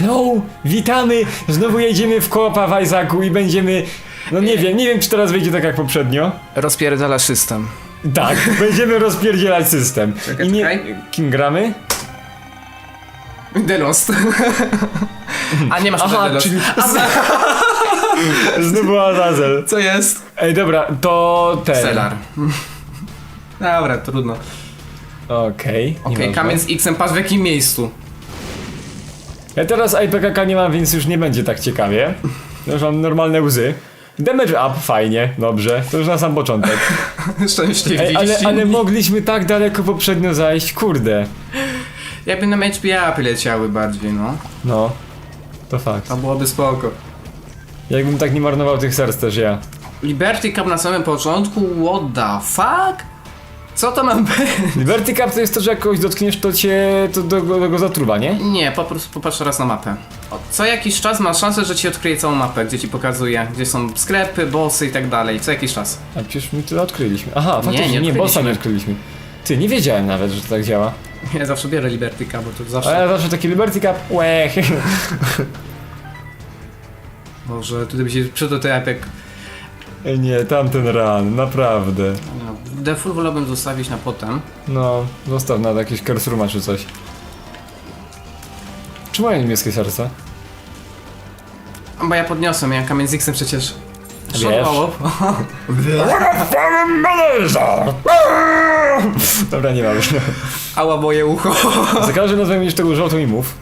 Hello, witamy! Znowu jedziemy w koopa w Isaacu i będziemy... No nie wiem, nie wiem czy teraz wyjdzie tak jak poprzednio. Rozpierdala system. Tak, będziemy rozpierdzielać system. Czekaj, I nie... czekaj. Kim gramy? The Lost. A nie masz Aha, Aha, The Lost. czyli... Znowu Azazel. Co jest? Ej, dobra, to ten... Celar. Dobra, trudno. Okej, Okej, nieważne. kamień z X-em, patrz w jakim miejscu. Ja teraz IPKK nie mam, więc już nie będzie tak ciekawie. Już mam normalne łzy. Damage up, fajnie, dobrze. To już na sam początek. Szczęśliwie. Ej, ale, ale mogliśmy tak daleko poprzednio zajść, kurde. Jakby nam HPA leciały bardziej, no. No, to fakt. To byłoby spoko. Jakbym tak nie marnował tych serc też ja. Liberty Cup na samym początku, what the fuck? Co to ma być? Liberty Cup to jest to, że jak kogoś dotkniesz, to cię to do, do go zatruwa, nie? Nie, po prostu popatrz raz na mapę. O, Co jakiś czas masz szansę, że ci odkryje całą mapę, gdzie ci pokazuje, gdzie są sklepy, bossy i tak dalej. Co jakiś czas. A przecież my tyle odkryliśmy. Aha, faktycznie, nie nie, nie bossa nie odkryliśmy. Ty, nie wiedziałem nawet, że to tak działa. Ja zawsze biorę Liberty Cup, bo to A zawsze... ja zawsze taki Liberty Cup, łech. Może tutaj by się przydał to jak... Nie, tamten run, naprawdę. No, Default wolałbym zostawić na potem. No, zostaw na jakieś Kersruma czy coś. Czy mają niebieskie serca? Bo ja podniosłem, ja kamień z X-em przecież... Wiesz. Szorowało. Dobra, nie ma już. Ała moje ucho. Za każdym razem będziesz tego to mi mów.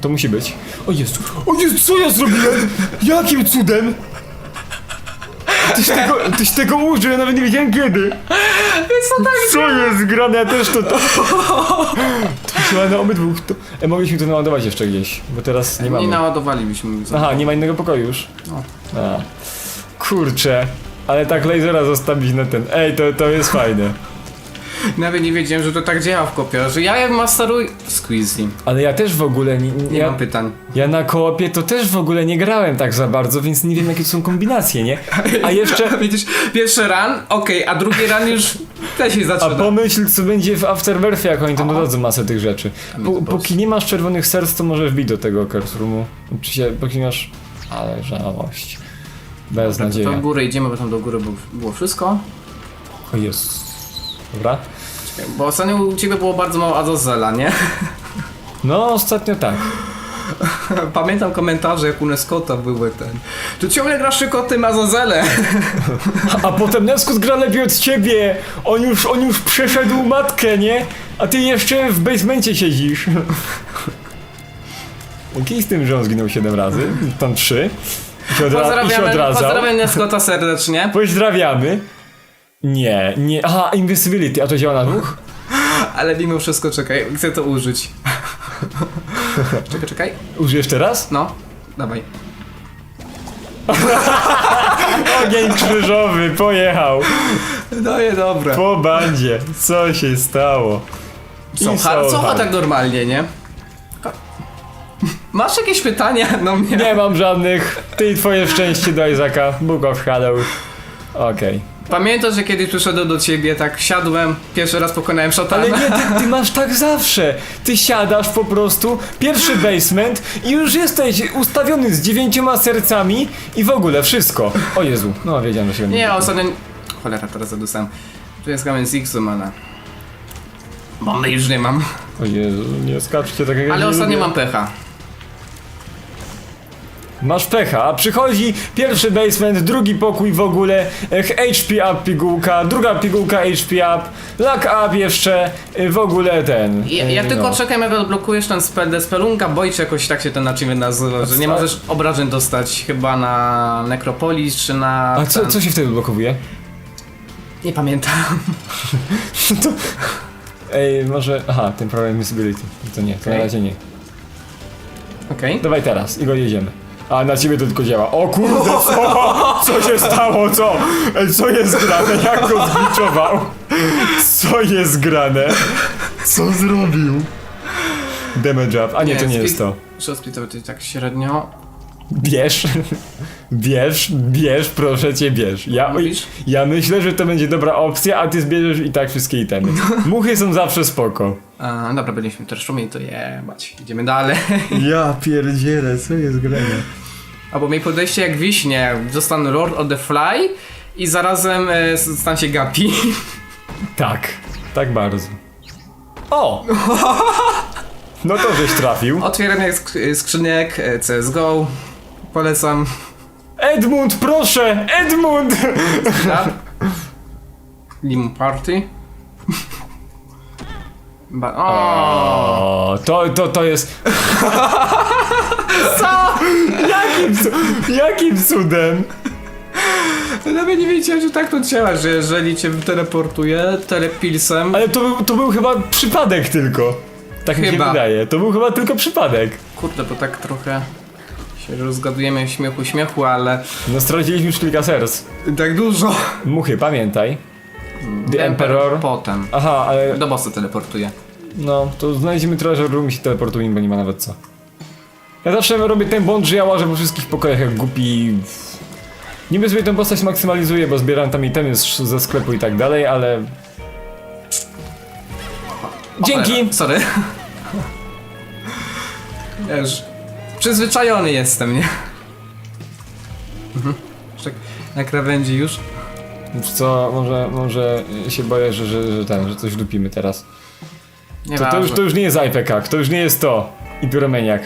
To musi być. O Jezu, o Jezu, co ja zrobiłem? Jakim cudem? Tyś tego, tyś tego użył, ja nawet nie wiedziałem kiedy. Co tak? Co jest grane? Ja też to... To, to chyba na obydwu. To... E, mogliśmy to naładować jeszcze gdzieś, bo teraz nie Nie mamy. naładowalibyśmy. Aha, nie ma innego pokoju już. No. A. Kurczę. Ale tak lasera zostawić na ten. Ej, to, to jest fajne. Nawet nie wiedziałem, że to tak działa w kopie, że ja masteruję... Squeezy. Ale ja też w ogóle nie, Nie ja, mam pytań. ja na koopie to też w ogóle nie grałem tak za bardzo, więc nie wiem jakie to są kombinacje, nie? A jeszcze. Widzisz, pierwszy run, okej, a drugi run już też się A zaczyna. pomyśl co będzie w Afterburthie, jak oni tam dodadzą masę tych rzeczy. Po, póki nie masz czerwonych serc, to możesz wbić do tego curse się, póki masz. Ale żałość. Bez To nadziei. w górę idziemy, bo tam do góry było, było wszystko. O Jezus. Dobra. Bo ostatnio u ciebie było bardzo mało Azazela, nie? No, ostatnio tak. Pamiętam komentarze, jak u Neskota były ten. Tu ciągle grasz tylko tym Azazele. A potem Neskut gra lepiej od ciebie! On już, on już przeszedł matkę, nie? A ty jeszcze w basemencie siedzisz. Okej z tym, że on zginął 7 razy, tam 3. I się, odra- i się Pozdrawiamy, odradzał. pozdrawiam Neskota serdecznie. Pozdrawiamy. Nie, nie. Aha, invisibility, a to działa na dwóch? Ale mimo wszystko, czekaj, chcę to użyć. czekaj, czekaj. Użyj jeszcze raz? No, dawaj. Ogień krzyżowy, pojechał. No je dobre. Po bandzie. Co się stało? I co ha hard. tak normalnie, nie? Masz jakieś pytania do mnie? Nie mam żadnych. Ty i twoje szczęście do Izaka. Book of. Okej. Pamiętasz, że kiedyś przyszedłem do ciebie, tak siadłem, pierwszy raz pokonałem szatana? Ale nie, ty, ty masz tak zawsze. Ty siadasz po prostu, pierwszy basement i już jesteś ustawiony z dziewięcioma sercami i w ogóle wszystko. O Jezu, no wiedziałem, że się Nie, ostatnio... Cholera, teraz zadusam. Tu jest kamień z X-u, mana. Bomby już nie mam. O Jezu, nie skaczcie tak jak ja Ale nie ostatnio lubię. mam pecha. Masz pecha, a przychodzi pierwszy basement, drugi pokój w ogóle, HP up pigułka, druga pigułka HP up, luck up jeszcze, y, w ogóle ten. Ja, y, ja tylko no. czekam, jak odblokujesz ten spell Despelunka, boi czy jakoś tak się ten achievement nazywa, że nie możesz obrażeń dostać chyba na Necropolis czy na... A co, ten- co się wtedy blokowuje? Nie pamiętam. to... Ej, może... Aha, ten problem invisibility. To nie, to na Okej. razie nie. Okej. Dawaj teraz i go jedziemy. A na ciebie to tylko działa. O kurde, co? Co się stało? Co? Ej, co jest grane? Jak go zbiczował? Co jest grane? Co zrobił? Damage up. A nie, to nie jest to. Shot splitowy to tak średnio. Bierz. Bierz, bierz, proszę cię, bierz. Ja, ja myślę, że to będzie dobra opcja, a ty zbierzesz i tak wszystkie itemy. Muchy są zawsze spoko. A, dobra, byliśmy też szumi, to jebać. Idziemy dalej. Ja pierdzielę, co jest grane? Albo miej podejście jak wiśnie. Zostanę Lord of the Fly i zarazem e, stan się Gapi. Tak, tak bardzo. O! No to żeś trafił. Otwieranie sk- skrzyniek, e, CSGO. Polecam. Edmund, proszę! Edmund! Grab. Lim Party. Ba- o, O, to, to, to jest... Co? Jakim, cu- jakim cudem? Nawet nie wiedziałem, że tak to działa, że jeżeli cię teleportuje telepilsem, Ale to był, to był chyba przypadek tylko. Tak mi się Chyba. wydaje. To był chyba tylko przypadek. kurde, bo tak trochę się rozgadujemy śmiechu śmiechu, ale No straciliśmy już kilka serc. tak dużo. Muchy, pamiętaj. The Emperor. Potem. Aha, ale Do bossa teleportuje. no, to znajdziemy treasure room i się teleportujemy, bo nie ma nawet co. Ja zawsze robię ten błąd, że ja łażę po wszystkich pokojach jak głupi. Niby sobie tę postać maksymalizuję, bo zbieram tam itemy z- ze sklepu i tak dalej, ale... Dzięki! Sorry. Wiesz, przyzwyczajony jestem, nie? Mhm. Czek, na krawędzi już. Wiesz co, może, może się boję, że, że, że ten, że coś lupimy teraz. Nie To, to, już, to już nie jest IPK, to już nie jest to. I Pyromaniak.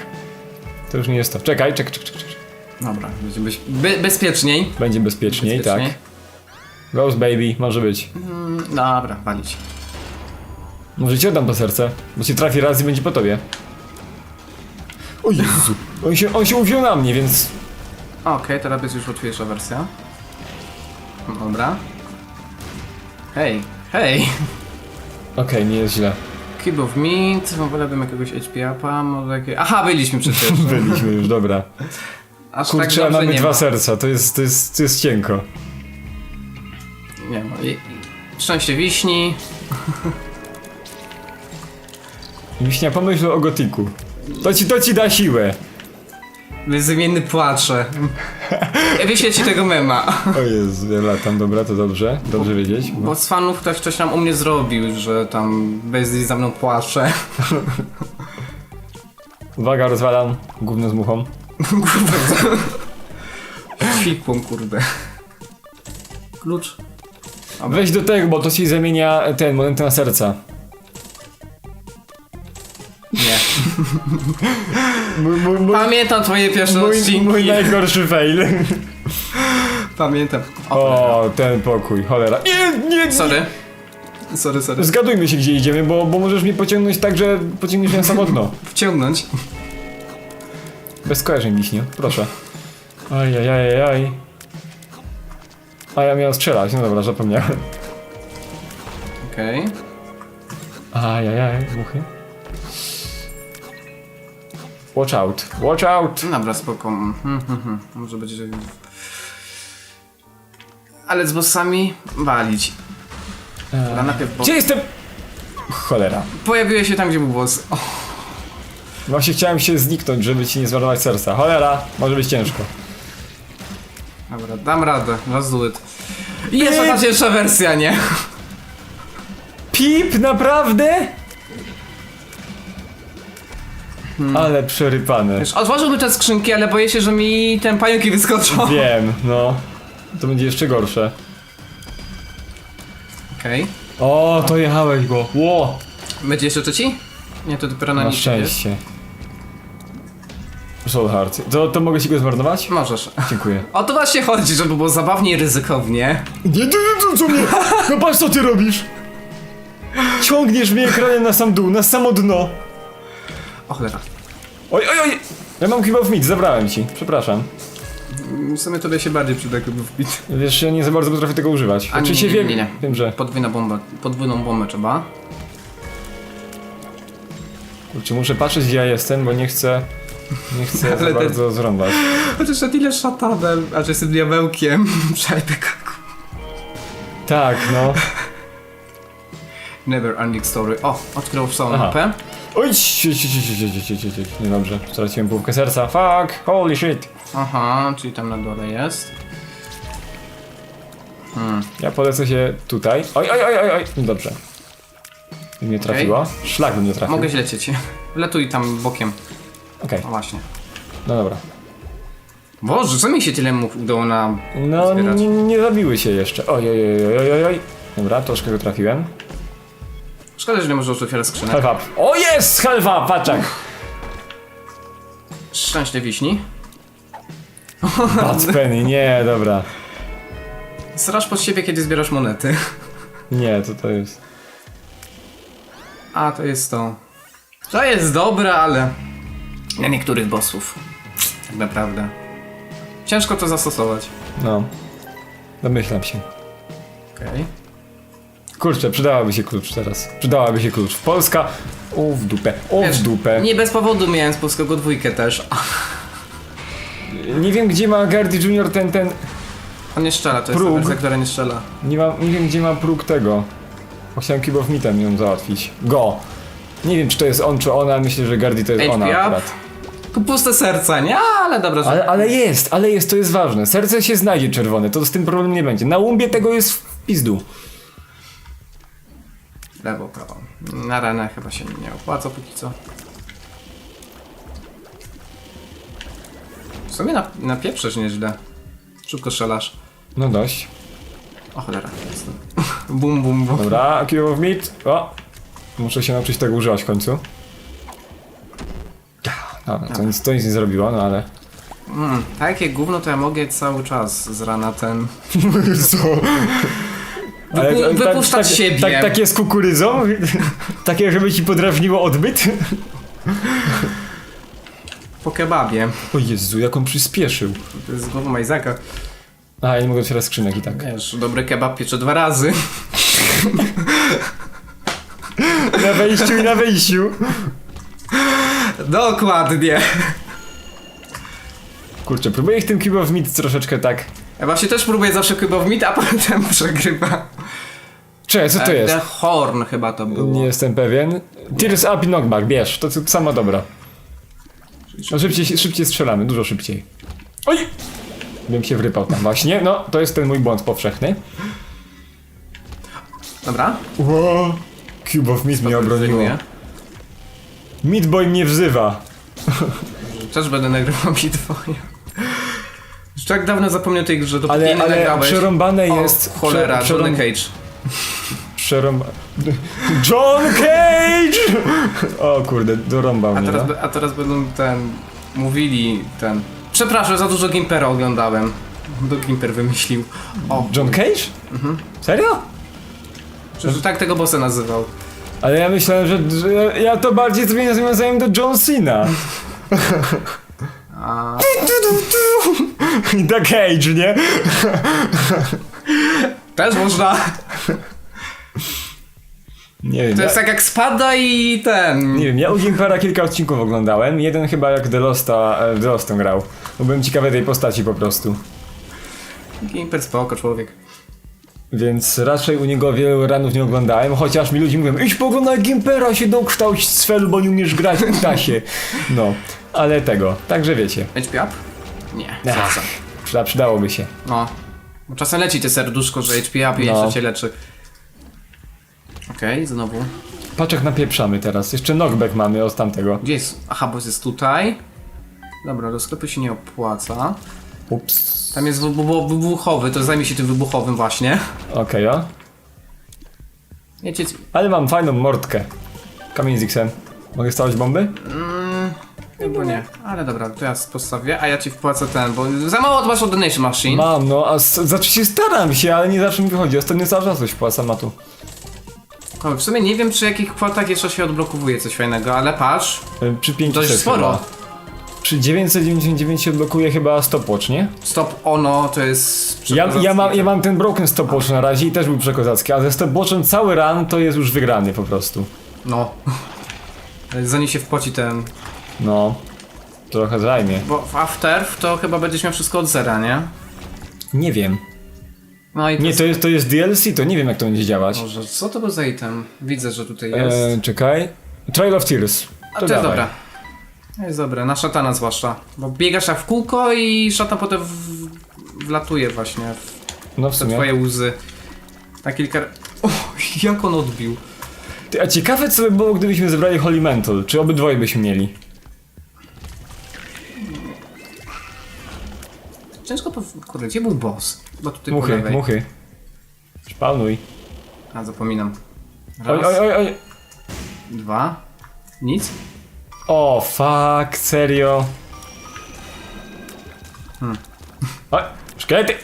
To już nie jest to. Czekaj, czekaj, czekaj, czekaj. Dobra, będzie być be bezpieczniej. Będzie bezpieczniej, Bezpieczniej. tak. Ghost Baby, może być. Mm, Dobra, walić. Może ci oddam to serce, bo ci trafi raz i będzie po tobie. O Jezu! On się, on się uwziął na mnie, więc... Okej, teraz jest już łatwiejsza wersja. Dobra. Hej, hej! Okej, nie jest źle. Cube of Meat, wolałbym jakiegoś HP upa, może jakieś... Aha, byliśmy przecież. Byliśmy już, dobra. Aż Kurczę, tak dobrze mamy nie dwa ma. serca, to jest, to jest, to jest cienko. Nie ma. I- Szczęście wiśni. Wiśnia, pomyśl o gotiku. To ci, to ci da siłę. Bezimienny płacze. Wyślę ci tego mema. O Jezu, ja latam, dobra, to dobrze. Dobrze wiedzieć. Bo z fanów ktoś coś tam u mnie zrobił, że tam bez za mną płacze. Uwaga, rozwalam gówno z muchą. Fikłą, kurde. Klucz. Weź do tego, bo to ci zamienia ten moment na serca. Mój, mój, mój, Pamiętam twoje pierwsze mój, odcinki. mój najgorszy fail. Pamiętam. O, O, ten pokój, cholera. Nie, nie, nie. sorry. Sorry, sorry. Zgadujmy się, gdzie idziemy, bo, bo możesz mnie pociągnąć tak, że pociągniesz mnie samotno. Wciągnąć. Bez skojarzeń, Wiśniu, proszę. Ajajajajaj. A ja miałem strzelać, no dobra, zapomniałem. Okej. Ajajaj, muchy. Watch out, watch out! Dobra, spoko. Mhm, mhm. Może być, że... Ale z bossami walić. Dobra, najpierw boss. Gdzie jestem? Cholera. Pojawiły się tam, gdzie był boss. O, Właśnie chciałem się zniknąć, żeby ci nie zmarnować serca. Cholera, może być ciężko. dobra, dam radę. Let's do it. Jest ta cięższa wersja, nie? Pip, naprawdę? Ale przerypane. Wiesz, otworzyłby te skrzynki, ale boję się, że mi ten pająki wyskoczą. Wiem, no. To będzie jeszcze gorsze. Okej. O, to jechałeś go. Ło! Będzie jeszcze trzeci? Nie, to dopiero na Na nic szczęście. Soul Heart. To, to mogę ci go zmarnować? Możesz. Dziękuję. O to właśnie chodzi, żeby było zabawnie i ryzykownie. Nie, nie, nie, co mnie? No patrz co ty robisz! Ciągniesz mnie ekranem na sam dół, na samo dno. O cholera. Oj, oj, oj! Ja mam chyba w mit, zabrałem ci. Przepraszam. W sumie tobie się bardziej przyda, jakby wbić. Wiesz, ja nie za bardzo potrafię tego używać. A nie, Oczywiście nie, wiem, nie, nie. wiem, że... Podwójna bomba, podwójną bombę trzeba. Kurczę, muszę patrzeć gdzie ja jestem, bo nie chcę... Nie chcę za Ale ten- bardzo zrąbać. Chociaż na tyle szatanem, a że jestem diabełkiem. Przejdę Tak, no. Never ending story. O, odkrył całą Aha. mapę. Oj, Niedobrze, straciłem połówkę serca. Fuck, holy shit. Aha, czyli tam na dole jest. Hmm. Ja polecę się tutaj. Oj, oj, oj, oj, oj. Dobrze. Nie trafiła. Szlak by mnie trafił. Mogę lecieć. Letuj tam bokiem. Okej. Okay. Właśnie. No dobra. Boże, co mi się tyle mów udało na. No, nie, nie zabiły się jeszcze. Oj, oj, oj, oj, oj, oj. Dobra, troszkę go trafiłem. Szkoda, że nie może otwierać skrzynek. Help up. O jest! Help up, paczak! Szczęście wiśni. Bad penny, nie, dobra. Straż pod siebie, kiedy zbierasz monety. Nie, to to jest... A, to jest to. To jest dobre, ale... Na niektórych bossów. Tak naprawdę. Ciężko to zastosować. No. Domyślam się. Okej. Kurczę, przydałaby się klucz teraz. Przydałaby się klucz. Polska. O w dupę. O w dupę. Nie bez powodu miałem z polskiego dwójkę też. Nie wiem gdzie ma Gardy Junior ten, ten... on nie strzela, to jest ta wersja, która nie strzela. Nie, nie wiem gdzie ma próg tego. Bo Chciałem Meatem ją załatwić. Go! Nie wiem czy to jest on czy ona, myślę, że Gardy to jest HP ona up. akurat. Tylko puste serca, nie? Ale dobra, że... Ale, ale jest, ale jest, to jest ważne. Serce się znajdzie czerwone, to z tym problemu nie będzie. Na łubie tego jest w pizdu. Lewo, prawo. Na renę chyba się nie opłaca póki co. W sumie na, na pieprzysz nieźle. Szybko strzelasz. No dość. O cholera, jestem. bum, bum, bum. Dobra, Cube of Meat. O! Muszę się nauczyć tego używać w końcu. Dobra, to nic, to nic nie zrobiło, no ale... Mm, takie gówno to ja mogę cały czas z rana ten... Co? Wypu- wypuszczać siebie. Tak, takie z kukurydzą? takie, żeby ci podrażniło odbyt? Po kebabie. O Jezu, jak on przyspieszył. To jest głowa Majzaka. A, ja nie mogę otwierać skrzynek i tak. Wiesz, dobry kebab piecze dwa razy. Na wejściu i na wyjściu. Dokładnie. Kurczę, próbuję ich tym Cube of Meat troszeczkę tak... Ja właśnie też próbuję zawsze kebab meat, a potem przegrywa. Cześć, co to jest? The Horn chyba to było. Nie jestem pewien. Tears up i knockback, bierz, to sama dobra. No szybciej, szybciej strzelamy, dużo szybciej. Oj! Bym się wrypał tam właśnie, no to jest ten mój błąd powszechny. Dobra. Ło, Cube of Meat mnie obroniło. Meat Boy mnie wzywa. Też będę nagrywał mi twoje. Już tak dawno zapomniał tej grze, dopóki Ale, nie ale nagrałeś. przerąbane O, jest... cholera, prze- Johnny przerąb- Cage. Przerąba... John Cage! O kurde, dorąbał A mnie, teraz, no. be- a teraz będą ten... Mówili ten... Przepraszam, za dużo Gimpera oglądałem. Do Gimper wymyślił. O, John Cage? Mhm. Serio? że tak tego bossa nazywał. Ale ja myślałem, że, że ja to bardziej sobie nawiązałem do John Cena. A... I The Cage, nie? Też można. Nie wiem, To ja, jest tak jak spada i ten... nie wiem, ja u Gimpera kilka odcinków oglądałem. Jeden chyba jak The Losta, e, The Lostą grał. Bo byłem ciekawy tej postaci po prostu. Gimper spoko, człowiek. Więc raczej u niego wielu ranów nie oglądałem, chociaż mi ludzie mówią Idź pooglądaj Gimpera, się dokształć z felu, bo nie umiesz grać w tasie. No, ale tego, także wiecie. HP up? Nie, Ach, przyda, przydałoby się. No. Bo czasem leci te serduszko, że HP up i No. jeszcze cię leczy. Okej, znowu. Paczek napieprzamy teraz. Jeszcze knockback mamy od tamtego. Gdzie jest? Aha, bo jest tutaj. Dobra, do sklepu się nie opłaca. Ups. Tam jest wybu- wybuchowy, to zajmie się tym wybuchowym właśnie. Okej, o. Wiecie, Ale mam fajną mordkę. Kamień z X-em. Mogę stawiać bomby? mm, chyba nie. Ale dobra, to ja postawię, a ja ci wpłacę ten, bo za mało dbasz o Donation Machine. Mam, no, a s- znaczy się staram się, ale nie zawsze mi wychodzi. Ostatnio cały czas coś wpłacam, a tu. O, w sumie nie wiem, przy jakich kwotach jeszcze się odblokowuje coś fajnego, ale patrz, Y, Przy 500 dość sporo. chyba. Przy 999 się odblokuje chyba stopwatch, nie? Stop ono to jest... Ja, ja, mam, ja mam... ten broken stopwatch na razie i też był przekozacki, a ze stopwatchem cały run to jest już wygrany po prostu. No. Zanim się wpłaci ten... No. Trochę zajmie. Bo w After to chyba będziesz miał wszystko od zera, nie? Nie wiem. No i Nie, to jest, to jest DLC, to nie wiem jak to będzie działać. Boże, co to był za item? Widzę, że tutaj jest. E, czekaj. Trail of Tears. A to, jest dawaj. dobra. To jest dobre, na szatana zwłaszcza. Bo biegasz tak w kółko i szatan potem w... wlatuje właśnie w No w te sumie. twoje łzy. Na kilka... O, jak on odbił. Ty, a ciekawe co by było, gdybyśmy zebrali Holy Mental. Czy obydwoje byśmy mieli? Ciężko po... Kurde, gdzie był boss? Bo tutaj po Muchy, lewej. muchy. Szpanuj. A, zapominam. Raz, Oj, oj, oj, oj. dwa. Nic? O, fuck, serio. Hmm. O, szkielety!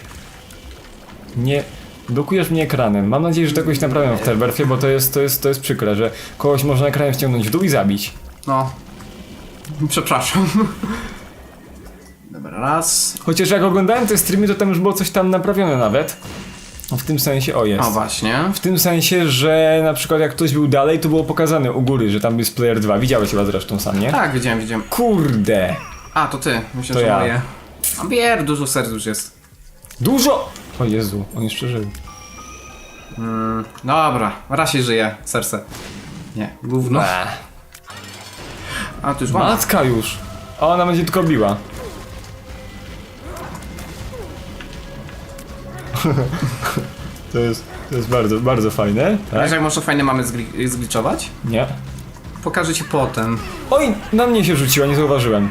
Nie, blokujesz mnie ekranem. Mam nadzieję, że to jakoś naprawiam w Terberfie, bo to jest, to, jest, to jest przykre, że kogoś można ekranem ściągnąć w dół i zabić. No. Przepraszam. Dobra, raz. Chociaż jak oglądałem te streamy, to tam już było coś tam naprawione nawet. W tym sensie, o jest. O, właśnie. W tym sensie, że na przykład jak ktoś był dalej, to było pokazane u góry, że tam jest player 2. Widziałeś chyba zresztą sam, nie? Tak, widziałem, widziałem. Kurde! A, to ty. Myślę, To że ja. moje. A bier, dużo serc już jest. Dużo! O Jezu, on jeszcze żył. Dobra, raz się żyje, serce. Nie, gówno. A, to już mam. Matka już! A ona będzie tylko biła. to jest, to jest bardzo, bardzo fajne, Wiesz tak? jak może fajne mamy zgli- zgliczować? Nie. Pokażę ci potem. Oj, na mnie się rzuciła, nie zauważyłem.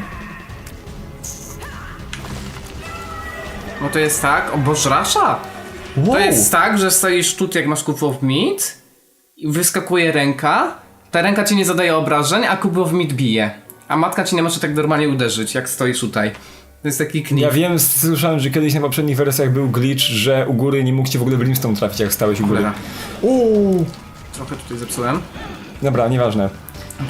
No to jest tak, o Bożrasza! Wow. To jest tak, że stoisz tu jak masz Cup of Meat i wyskakuje ręka, ta ręka ci nie zadaje obrażeń, a Cup of Meat bije. A matka ci nie może tak normalnie uderzyć, jak stoisz tutaj. To jest taki knif. Ja wiem, słyszałem, że kiedyś na poprzednich wersjach był glitch, że u góry nie mógł cię w ogóle Brimstone trafić, jak stałeś u góry. Cholera. Uuu. Trochę tutaj zepsułem. Dobra, nieważne.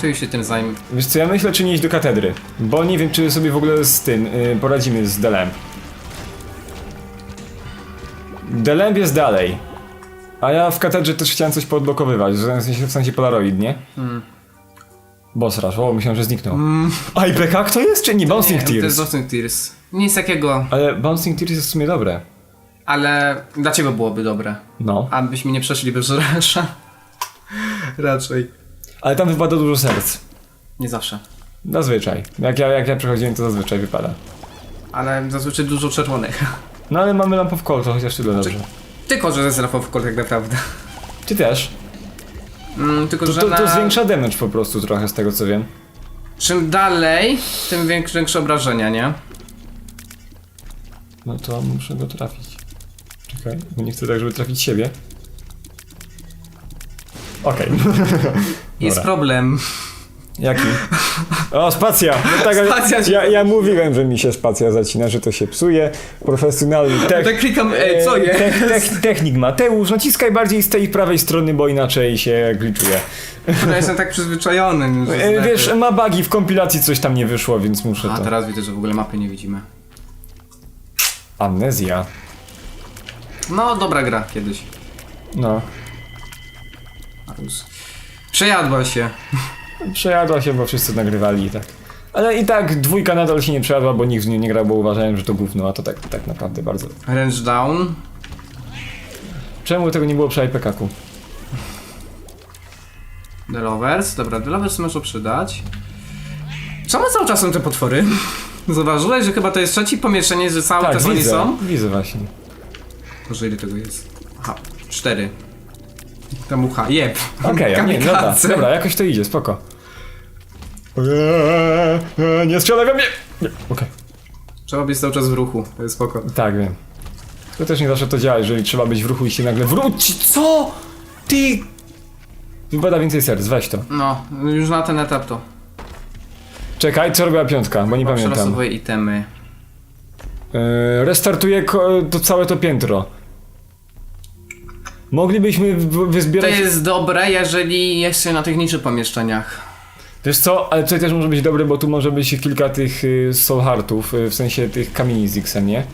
Już się tym zajmę. Wiesz co, ja myślę, czy nie iść do katedry. Bo nie wiem, czy sobie w ogóle z tym y, poradzimy z Delem. Delemp jest dalej. A ja w katedrze też chciałem coś podblokowywać, w sensie, w sensie Polaroid, nie? Boss Rush, o, myślałem, że zniknął. A IPK kto jest, czy nie? Bouncing Nie, To jest Tears. Bouncing Tears. Nic takiego, Ale Bouncing Tears jest w sumie dobre. ale dlaczego byłoby dobre? No. Abyśmy nie przeszli bez Bożrasza. Raczej. Ale tam wypada dużo serc. Nie zawsze. Zazwyczaj. Jak ja, jak ja przechodziłem, to zazwyczaj wypada. Ale zazwyczaj dużo czerwonych. No ale mamy lampę w kol, to chociaż tyle dobrze. Tylko, że ze Rafał tak naprawdę. Ty też. Mm, tylko, że to, na... to zwiększa damage po prostu trochę z tego co wiem. Czym dalej, tym większe, większe obrażenia, nie? No to muszę go trafić. Czekaj, bo nie chcę tak, żeby trafić siebie. Okej. Jest Dobra. problem. Jaki? O, spacja! No tak, Spacja ja, ja mówiłem, że mi się spacja zacina, że to się psuje. Profesjonalny tech, Tak klikam, e, co e, jest? Tech, tech, technik Mateusz, naciskaj bardziej z tej prawej strony, bo inaczej się glitchuje. Ja jestem tak przyzwyczajony. że E, znaki. wiesz, ma bugi, w kompilacji coś tam nie wyszło, więc muszę A to... teraz widzę, że w ogóle mapy nie widzimy. Amnezja. No, dobra gra kiedyś. No. Przejadła się. Przejadła się, bo wszyscy nagrywali i tak. Ale i tak dwójka nadal się nie przejadła, bo nikt z niej nie grał, bo uważałem, że to gówno, a to tak, tak naprawdę bardzo. Range down. Czemu tego nie było przy IPK-ku? The Lovers. Dobra, The Lovers może przydać. Czemu cały czas są te potwory? Zauważyłeś, że chyba to jest trzeci pomieszczenie, że cały Tak, czas oni widzę, są? widzę właśnie. Boże, ile tego jest? Aha, cztery. Ta mucha, jeb. Okej, okay, nie, dobra, dobra, jakoś to idzie, spoko. Eee, nie strzelaj we mnie! Nie, Okej, Trzeba być cały czas w ruchu, to jest spoko. tak wiem. To też nie zawsze to działa, jeżeli trzeba być w ruchu i się nagle wróci. Co? Ty! Wypada więcej serc, weź to. No, już na ten etap to. Czekaj, co robiła piątka, bo nie pamiętam. Przerosowuję itemy. Eee, restartuję ko- to całe to piętro. Moglibyśmy w- To wyzbierać... jest dobre, jeżeli jest się na tych niższych pomieszczeniach. Wiesz co, ale tutaj też może być dobre, bo tu może być kilka tych y, soul heartów, y, w sensie tych kamieni z X-em, nie?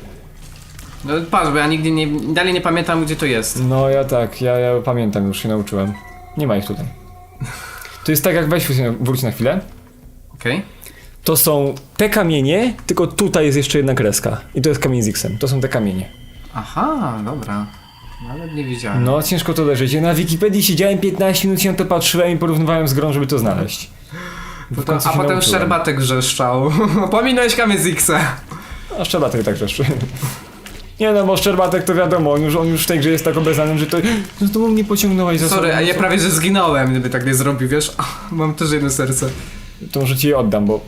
No, patrz, bo ja nigdy nie, dalej nie pamiętam gdzie to jest. No ja tak, ja, ja pamiętam, już się nauczyłem. Nie ma ich tutaj. To jest tak jak weź się- wróć na chwilę. Okej. To są te kamienie, tylko tutaj jest jeszcze jedna kreska. I to jest kamień z X-em. To są te kamienie. Aha, dobra. Ale nie wiedziałem. No, ciężko to leżeć. Ja na Wikipedii siedziałem 15 minut, się na to patrzyłem i porównywałem z grą, żeby to znaleźć. Potem, a potem. Szczerbatek wrzeszczał. Pominąłeś Kamyzixa. A Szczerbatek tak też. Nie no, bo Szczerbatek to wiadomo, on już, on już w tej grze jest tak obeznanym, że to... No to mnie pociągnąłeś za Sorry, sobą. a ja prawie że zginąłem, gdyby tak nie zrobił, wiesz? Mam też jedno serce. To może ci je oddam, bo...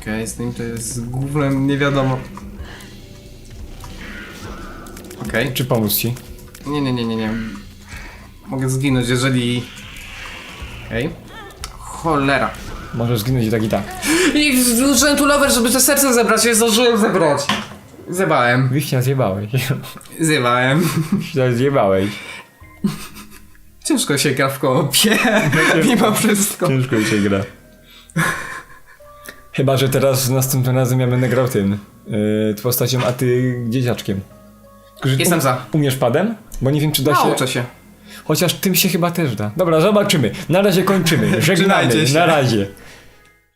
Okej, z nim to jest głównym nie wiadomo. Okej. Czy pomóc ci? Nie, nie, nie, nie, nie. Mogę zginąć, jeżeli... Okej. Cholera. Możesz zginąć i tak i tak. I zużyłem tu lover, żeby te serce zebrać, nie zdążyłem zebrać. Zebałem. Wiśnia zjebałeś. Zjebałem. Wiśnia zjebałeś. Ciężko się gra w koopie. Mimo wszystko. Ciężko się gra. Chyba, że teraz następnym razem ja będę grał tym. Yy, postacią, a ty dzieciaczkiem. Tylko, Jestem um- za. Umiesz padem? Bo nie wiem, czy da się... Nauczę się. Chociaż tym się chyba też da. Dobra, zobaczymy. Na razie kończymy. Żegnamy. Na razie.